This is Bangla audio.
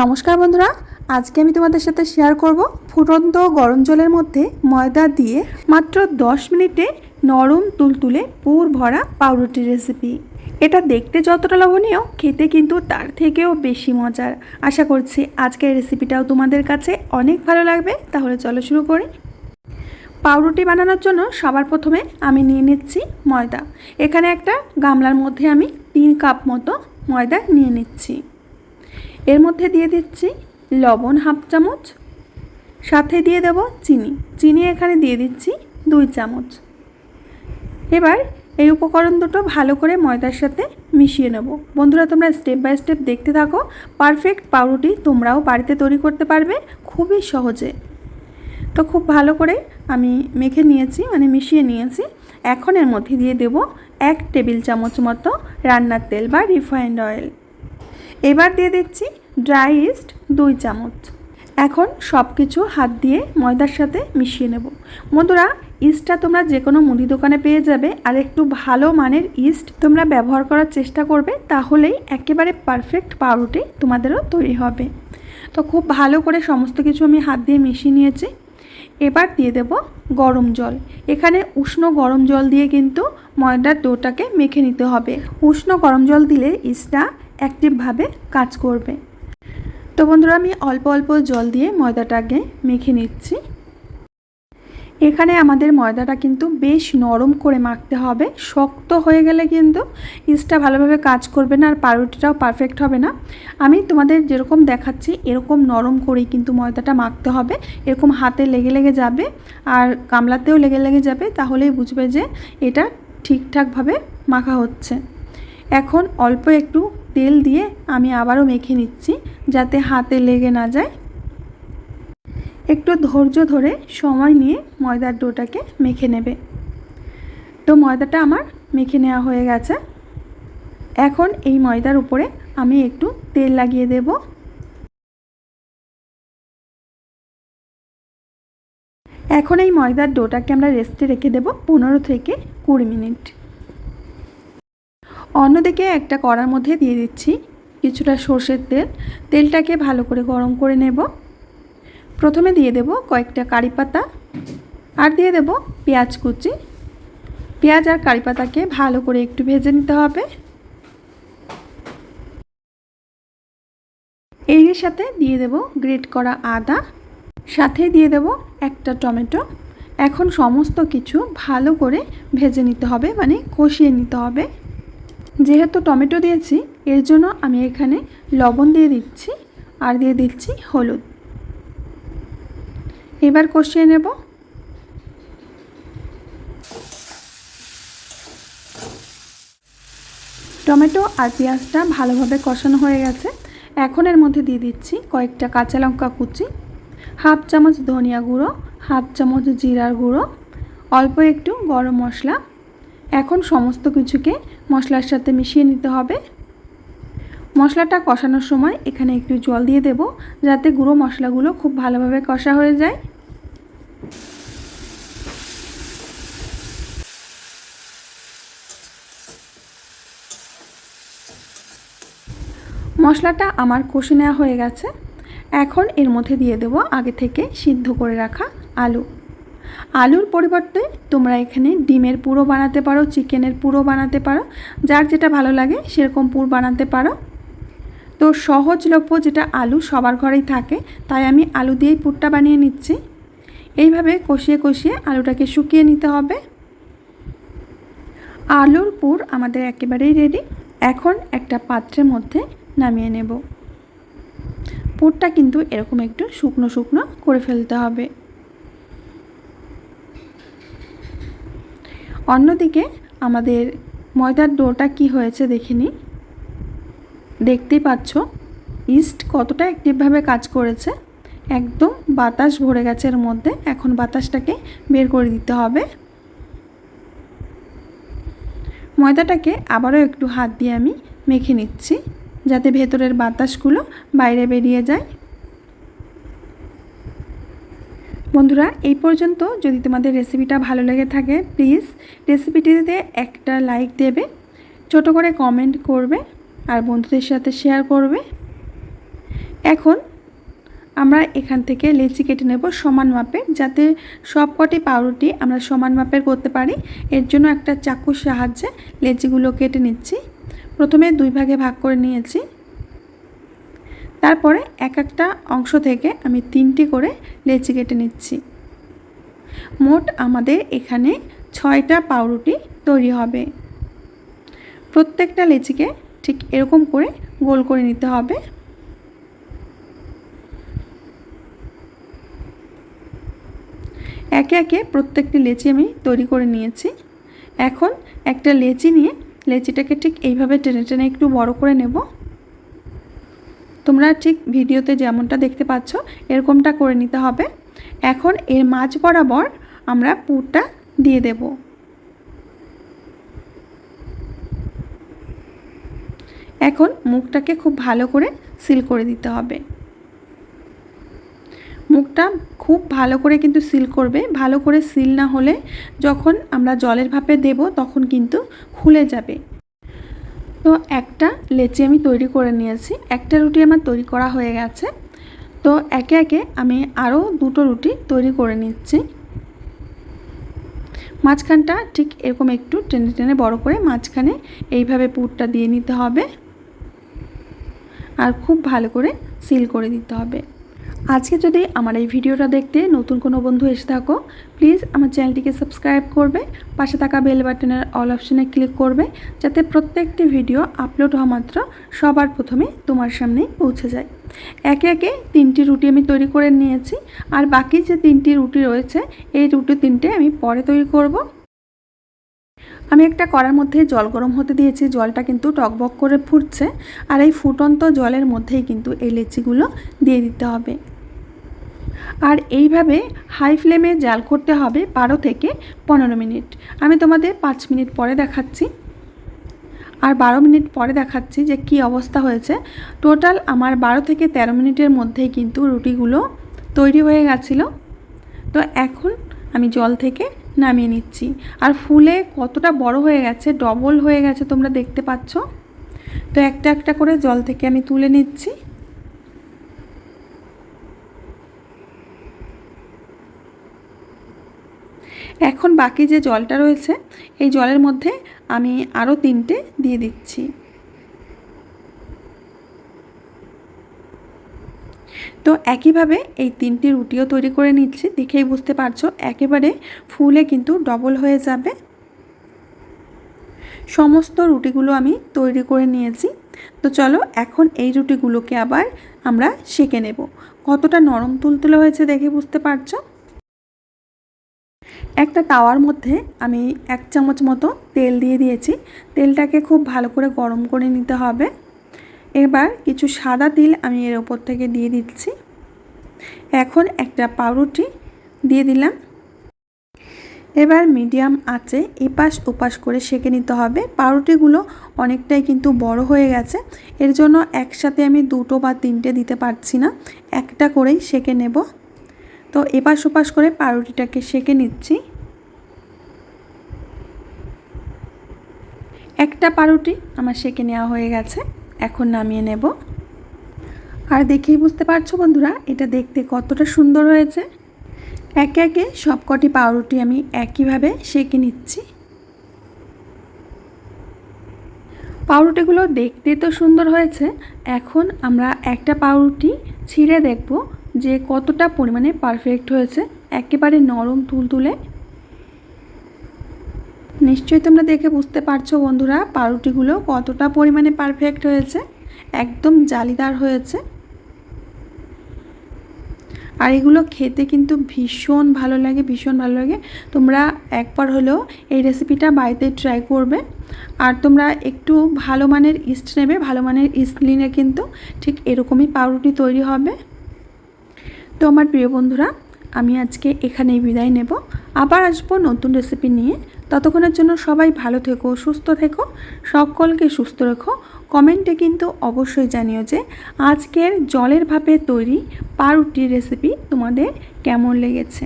নমস্কার বন্ধুরা, আজকে আমি তোমাদের সাথে শেয়ার করব ফুটন্ত গরম জলের মধ্যে ময়দা দিয়ে মাত্র 10 মিনিটে নরম তুলতুলে পুর ভরা পাউরুটির রেসিপি এটা দেখতে যতটা লোভনীয়, খেতে কিন্তু তার থেকেও বেশি মজার। আশা করছি আজকের রেসিপিটাও তোমাদের কাছে অনেক ভালো লাগবে। তাহলে চলো শুরু করি। পাউরুটি বানানোর জন্য সবার প্রথমে আমি নিয়ে নিচ্ছি ময়দা। এখানে একটা গামলার মধ্যে আমি তিন কাপ মতো ময়দা নিয়ে নিচ্ছি। এর মধ্যে দিয়ে দিচ্ছি লবণ হাফ চামচ, সাথে দিয়ে দেব চিনি। চিনি এখানে দিয়ে দিচ্ছি দুই চামচ। এবার এই উপকরণ দুটো ভালো করে ময়দার সাথে মিশিয়ে নেব। বন্ধুরা, তোমরা স্টেপ বাই স্টেপ দেখতে থাকো। পারফেক্ট পাউরুটি তোমরাও বাড়িতে তৈরি করতে পারবে খুবই সহজে। তো খুব ভালো করে আমি মেখে নিয়েছি মানে মিশিয়ে নিয়েছি। এখন এর মধ্যে দিয়ে দেব এক টেবিল চামচ মতো রান্নার তেল বা রিফাইন্ড অয়েল এবার দিয়ে দিচ্ছি ড্রাই ইস্ট দুই চামচ। এখন সব কিছু হাত দিয়ে ময়দার সাথে মিশিয়ে নেব। বন্ধুরা ইস্টটা তোমরা যে কোনো মুদি দোকানে পেয়ে যাবে আর একটু ভালো মানের ইস্ট তোমরা ব্যবহার করার চেষ্টা করবে, তাহলেই একেবারে পারফেক্ট পাউরুটি তোমাদেরও তৈরি হবে। তো খুব ভালো করে সমস্ত কিছু আমি হাত দিয়ে মিশিয়ে নিয়েছি। এবার দিয়ে দেব গরম জল। এখানে উষ্ণ গরম জল দিয়ে কিন্তু ময়দার ডোটাকে মেখে নিতে হবে। উষ্ণ গরম জল দিলে ইস্টটা অ্যাক্টিভভাবে কাজ করবে। তো বন্ধুরা, আমি অল্প অল্প জল দিয়ে ময়দাটাকে মেখে নিচ্ছি। এখানে আমাদের ময়দাটা কিন্তু বেশ নরম করে মাখতে হবে। শক্ত হয়ে গেলে কিন্তু ইস্টটা ভালোভাবে কাজ করবে না আর পাউরুটিটাও পারফেক্ট হবে না। আমি তোমাদের যেরকম দেখাচ্ছি, এরকম নরম করেই কিন্তু ময়দাটা মাখতে হবে। এরকম হাতে লেগে লেগে যাবে আর গামলাতেও লেগে লেগে যাবে, তাহলেই বুঝবে যে এটা ঠিকঠাকভাবে মাখা হচ্ছে। এখন অল্প একটু তেল দিয়ে আমি আবারও মেখে নিচ্ছি যাতে হাতে লেগে না যায়। একটু ধৈর্য ধরে সময় নিয়ে ময়দার ডোটাকে মেখে নেবে। তো ময়দাটা আমার মেখে নেওয়া হয়ে গেছে। এখন এই ময়দার উপরে আমি একটু তেল লাগিয়ে দেব। এখন এই ময়দার ডোটাকে আমরা রেস্টে রেখে দেব পনেরো থেকে কুড়ি মিনিট। অন্যদিকে একটা কড়ার মধ্যে দিয়ে দিচ্ছি কিছুটা সর্ষের তেল। তেলটাকে ভালো করে গরম করে নেব। প্রথমে দিয়ে দেব কয়েকটা কারি পাতা আর দিয়ে দেব পেঁয়াজ কুচি। পেঁয়াজ আর কারি পাতাকে ভালো করে একটু ভেজে নিতে হবে। এর সাথে দিয়ে দেব গ্রেট করা আদা। সাথে দিয়ে দেব একটা টমেটো। এখন সমস্ত কিছু ভালো করে ভেজে নিতে হবে মানে কষিয়ে নিতে হবে। যেহেতু টমেটো দিয়েছি, এর জন্য আমি এখানে লবণ দিয়ে দিচ্ছি আর দিয়ে দিচ্ছি হলুদ। এবার কষিয়ে নেব। টমেটো আর পেঁয়াজটা ভালোভাবে কষানো হয়ে গেছে। এখন এর মধ্যে দিয়ে দিচ্ছি কয়েকটা কাঁচা লঙ্কা কুচি, হাফ চামচ ধনিয়া গুঁড়ো, হাফ চামচ জিরার গুঁড়ো, অল্প একটু গরম মশলা এখন সমস্ত কিছুকে মশলার সাথে মিশিয়ে নিতে হবে। মশলাটা কষানোর সময় এখানে একটু জল দিয়ে দেব, যাতে গুঁড়ো মশলাগুলো খুব ভালোভাবে কষা হয়ে যায়। মশলাটা আমার কষে নেওয়া হয়ে গেছে। এখন এর মধ্যে দিয়ে দেব আগে থেকে সিদ্ধ করে রাখা আলু। আলুর পরিবর্তে তোমরা এখানে ডিমের পুরো বানাতে পারো, চিকেনের পুরো বানাতে পারো, যার যেটা ভালো লাগে সেরকম পুর বানাতে পারো। তো সহজলভ্য যেটা আলু সবার ঘরেই থাকে, তাই আমি আলু দিয়েই পুরটা বানিয়ে নিচ্ছি। এইভাবে কষিয়ে কষিয়ে আলুটাকে শুকিয়ে নিতে হবে। আলুর পুর আমাদের একেবারেই রেডি এখন একটা পাত্রের মধ্যে নামিয়ে নেব। পুরটা কিন্তু এরকম একটু শুকনো শুকনো করে ফেলতে হবে। অন্যদিকে আমাদের ময়দার ডোটা কি হয়েছে দেখে নিই দেখতেই পাচ্ছ, ইস্ট কতটা অ্যাক্টিভভাবে কাজ করেছে। একদম বাতাস ভরে গেছে এর মধ্যে, এখন বাতাসটাকে বের করে দিতে হবে। ময়দাটাকে আবারও একটু হাত দিয়ে আমি মেখে নিচ্ছি, যাতে ভেতরের বাতাসগুলো বাইরে বেরিয়ে যায়। বন্ধুরা, এই পর্যন্ত। যদি তোমাদের রেসিপিটা ভালো লেগে থাকে প্লিজ রেসিপিটিতে একটা লাইক দেবে, ছোট করে কমেন্ট করবে, আর বন্ধুদের সাথে শেয়ার করবে। এখন আমরা এখান থেকে লেচি কেটে নেব সমান মাপের, যাতে সব কটি পাউরুটি আমরা সমান মাপের করতে পারি। এর জন্য একটা চাকুর সাহায্যে লেচিগুলো কেটে নিচ্ছি। প্রথমে দুই ভাগে ভাগ করে নিয়েছি। তারপরে এক একটা অংশ থেকে আমি তিনটি করে লেচি কেটে নিচ্ছি। মোট আমাদের এখানে ছয়টা পাউরুটি তৈরি হবে। প্রত্যেকটা লেচিকে ঠিক এরকম করে গোল করে নিতে হবে। একে একে প্রত্যেকটি লেচি আমি তৈরি করে নিয়েছি। এখন একটা লেচি নিয়ে লেচিটাকে ঠিক এইভাবে টেনে টেনে একটু বড় করে নেব। তোমরা ঠিক ভিডিওতে যেমনটা দেখতে পাচ্ছ, এরকমটা করে নিতে হবে। এখন এর মাঝ বরাবর আমরা পুরটা দিয়ে দেব। এখন মুখটাকে খুব ভালো করে সিল করে দিতে হবে। মুখটা খুব ভালো করে কিন্তু সিল করবে। ভালো করে সিল না হলে যখন আমরা জলের ভাপে দেব, তখন কিন্তু খুলে যাবে। তো একটা লেচি আমি তৈরি করে নিয়েছি। একটা রুটি আমার তৈরি করা হয়ে গেছে। তো একে একে আমি আরও দুটো রুটি তৈরি করে নিচ্ছি। মাঝখানটা ঠিক এরকম একটু টেনে টেনে বড় করে মাঝখানে এইভাবে পুরটা দিয়ে নিতে হবে। আর খুব ভালো করে সিল করে দিতে হবে। আজকে যদি আমার এই ভিডিওটা দেখতে নতুন কোনো বন্ধু এসে থাকো প্লিজ আমার চ্যানেলটিকে সাবস্ক্রাইব করবে, পাশে থাকা বেল বাটনের অল অপশনে ক্লিক করবে, যাতে প্রত্যেকটি ভিডিও আপলোড হওয়া মাত্র সবার প্রথমে তোমার সামনে পৌঁছে যায়। একে একে তিনটি রুটি আমি তৈরি করে নিয়েছি, আর বাকি যে তিনটি রুটি রয়েছে, এই রুটি তিনটে আমি পরে তৈরি করব। আমি একটা কড়ার মধ্যে জল গরম হতে দিয়েছি, জলটা কিন্তু টকবক করে ফুটছে, আর এই ফুটন্ত জলের মধ্যেই কিন্তু এই লেচিগুলো দিয়ে দিতে হবে। আর এইভাবে হাই ফ্লেমে জাল করতে হবে বারো থেকে পনেরো মিনিট। আমি তোমাদের পাঁচ মিনিট পরে দেখাচ্ছি। আর বারো মিনিট পরে দেখাচ্ছি যে কি অবস্থা হয়েছে। টোটাল আমার বারো থেকে ১৩ মিনিটের মধ্যেই কিন্তু রুটিগুলো তৈরি হয়ে গেছিল। তো এখন আমি জল থেকে নামিয়ে নিচ্ছি। আর ফুলে কতটা বড় হয়ে গেছে ডবল হয়ে গেছে তোমরা দেখতে পাচ্ছ। তো একটা একটা করে জল থেকে আমি তুলে নিচ্ছি। এখন বাকি যে জলটা রয়েছে, এই জলের মধ্যে আমি আরও তিনটে দিয়ে দিচ্ছি। তো একইভাবে এই তিনটি রুটিও তৈরি করে নিচ্ছি, দেখেই বুঝতে পারছ, একেবারে ফুলে কিন্তু ডবল হয়ে যাবে। সমস্ত রুটিগুলো আমি তৈরি করে নিয়েছি। তো চলো এখন এই রুটিগুলোকে আবার আমরা সেঁকে নেব। কতটা নরম তুলতুলে হয়েছে দেখে বুঝতে পারছ? একটা তাওয়ার মধ্যে আমি এক চামচ মতো তেল দিয়ে দিয়েছি। তেলটাকে খুব ভালো করে গরম করে নিতে হবে। এবার কিছু সাদা তিল আমি এর ওপর থেকে দিয়ে দিচ্ছি। এখন একটা পাউরুটি দিয়ে দিলাম। এবার মিডিয়াম আঁচে এপাশ ওপাশ করে সেঁকে নিতে হবে। পাউরুটিগুলো অনেকটাই কিন্তু বড় হয়ে গেছে। এর জন্য একসাথে আমি দুটো বা তিনটে দিতে পারছি না। একটা করেই সেঁকে নেব। তো এপাশ ওপাশ করে পাউরুটিটাকে সেঁকে নিচ্ছি। একটা পাউরুটি আমার সেঁকে নেওয়া হয়ে গেছে, এখন নামিয়ে নেব। আর দেখেই বুঝতে পারছ বন্ধুরা, এটা দেখতে কতটা সুন্দর হয়েছে। একে একে সবকটি পাউরুটি আমি একইভাবে সেঁকে নিচ্ছি। পাউরুটিগুলো দেখতে তো সুন্দর হয়েছে, এখন আমরা একটা পাউরুটি ছিঁড়ে দেখব যে কতটা পরিমাণে পারফেক্ট হয়েছে, একেবারে নরম তুলতুলে। নিশ্চয়ই তোমরা দেখে বুঝতে পারছ বন্ধুরা, পাউরুটিগুলো কতটা পরিমাণে পারফেক্ট হয়েছে, একদম জালিদার হয়েছে। আর এগুলো খেতে কিন্তু ভীষণ ভালো লাগে, ভীষণ ভালো লাগে। তোমরা একবার হলেও এই রেসিপিটা বাড়িতে ট্রাই করবে। আর তোমরা একটু ভালো মানের ইস্ট নেবে, ভালো মানের ইস্ট নিলে কিন্তু ঠিক এরকমই পাউরুটি তৈরি হবে। তো আমার প্রিয় বন্ধুরা, আমি আজকে এখানেই বিদায় নেব। আবার আসব নতুন রেসিপি নিয়ে। ততক্ষণের জন্য সবাই ভালো থেকো, সুস্থ থেকো, সকলকে সুস্থ রেখো। কমেন্টে কিন্তু অবশ্যই জানিও যে আজকের জলের ভাপে তৈরি পাউরুটির রেসিপি তোমাদের কেমন লেগেছে।